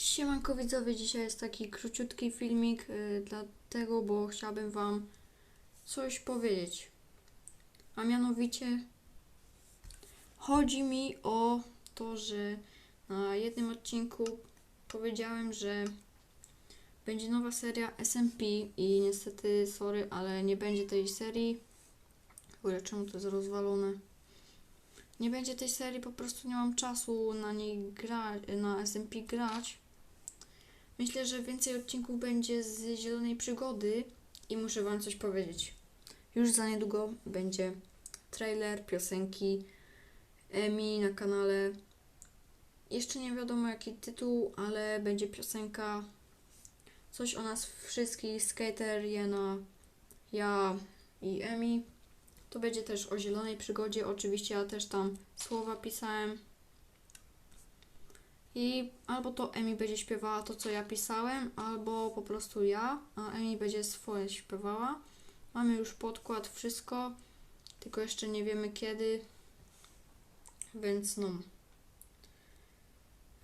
Siemanko widzowie, dzisiaj jest taki króciutki filmik, y, dlatego, bo chciałabym wam coś powiedzieć. A mianowicie chodzi mi o to, że na jednym odcinku powiedziałem, że będzie nowa seria SMP i niestety, sorry, ale nie będzie tej serii. W ogóle czemu to jest rozwalone? Nie będzie tej serii, po prostu nie mam czasu na niej grać, na SMP grać. Myślę, że więcej odcinków będzie z Zielonej Przygody i muszę Wam coś powiedzieć. Już za niedługo będzie trailer, piosenki Emi na kanale. Jeszcze nie wiadomo jaki tytuł, ale będzie piosenka coś o nas wszystkich, Skater, Jena, ja i Emi. To będzie też o Zielonej Przygodzie. Oczywiście ja też tam słowa pisałem. I albo to Emi będzie śpiewała to, co ja pisałem, albo po prostu ja, a Emi będzie swoje śpiewała. Mamy już podkład, wszystko, tylko jeszcze nie wiemy kiedy, więc no.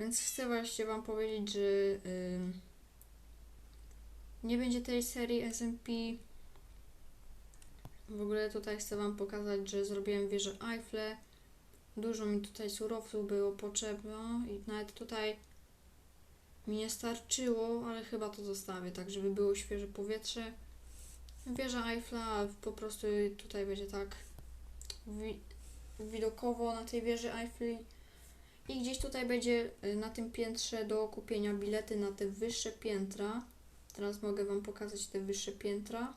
Więc chcę właśnie Wam powiedzieć, że ym, nie będzie tej serii SMP. W ogóle tutaj chcę Wam pokazać, że zrobiłem wieżę Eiffle. Dużo mi tutaj surowców było potrzebne i nawet tutaj mi nie starczyło, ale chyba to zostawię, tak żeby było świeże powietrze. Wieża Eiffla po prostu tutaj będzie tak wi- widokowo na tej wieży Eiffli. I gdzieś tutaj będzie y, na tym piętrze do kupienia bilety na te wyższe piętra. Teraz mogę Wam pokazać te wyższe piętra.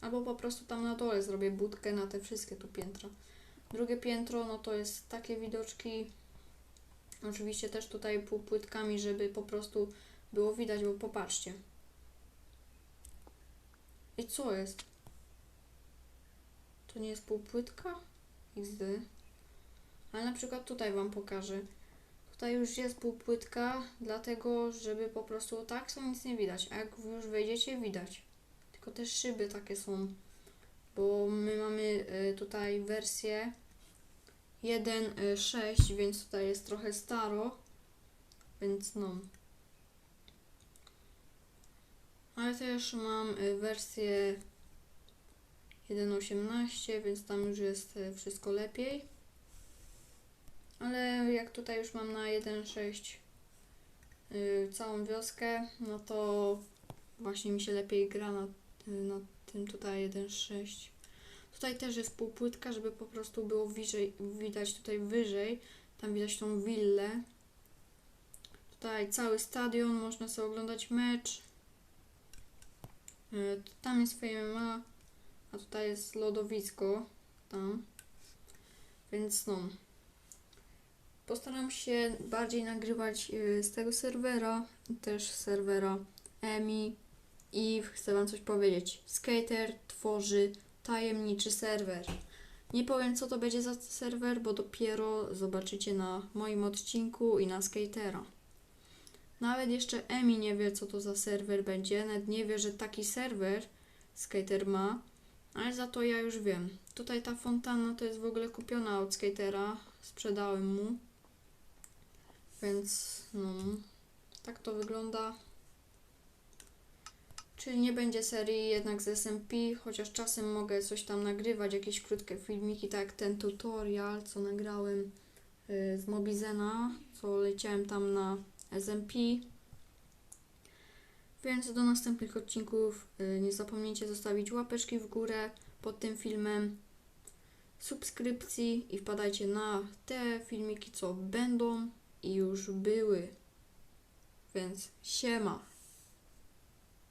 Albo po prostu tam na dole zrobię budkę na te wszystkie tu piętra. Drugie piętro, no to jest takie widoczki. Oczywiście też tutaj półpłytkami, żeby po prostu było widać, bo popatrzcie. I co jest? To nie jest półpłytka? XD. Ale na przykład tutaj Wam pokażę. Tutaj już jest półpłytka, dlatego żeby po prostu tak są nic nie widać. A jak już wejdziecie, widać. Tylko te szyby takie są bo my mamy y, tutaj wersję 1.6, więc tutaj jest trochę staro, więc no. Ale też mam y, wersję 1.18, więc tam już jest y, wszystko lepiej. Ale jak tutaj już mam na 1.6 y, całą wioskę, no to właśnie mi się lepiej gra na, y, na tym tutaj 1.6. Tutaj też jest półpłytka, żeby po prostu było wyżej, widać tutaj wyżej. Tam widać tą willę. Tutaj cały stadion, można sobie oglądać mecz. Y, Tam jest FMA, a tutaj jest lodowisko. Tam. Więc no. Postaram się bardziej nagrywać y, z tego serwera, też serwera EMI. I chcę Wam coś powiedzieć. Skater tworzy tajemniczy serwer. Nie powiem, co to będzie za serwer, bo dopiero zobaczycie na moim odcinku i na Skatera. Nawet jeszcze Emi nie wie, co to za serwer będzie. Nawet nie wie, że taki serwer Skater ma, ale za to ja już wiem. Tutaj ta fontanna to jest w ogóle kupiona od Skatera. Sprzedałem mu. Więc, no, tak to wygląda. Czyli nie będzie serii jednak z SMP, chociaż czasem mogę coś tam nagrywać, jakieś krótkie filmiki, tak jak ten tutorial, co nagrałem y, z Mobizena, co leciałem tam na SMP. Więc do następnych odcinków y, nie zapomnijcie zostawić łapeczki w górę pod tym filmem, subskrypcji i wpadajcie na te filmiki, co będą i już były. Więc siema!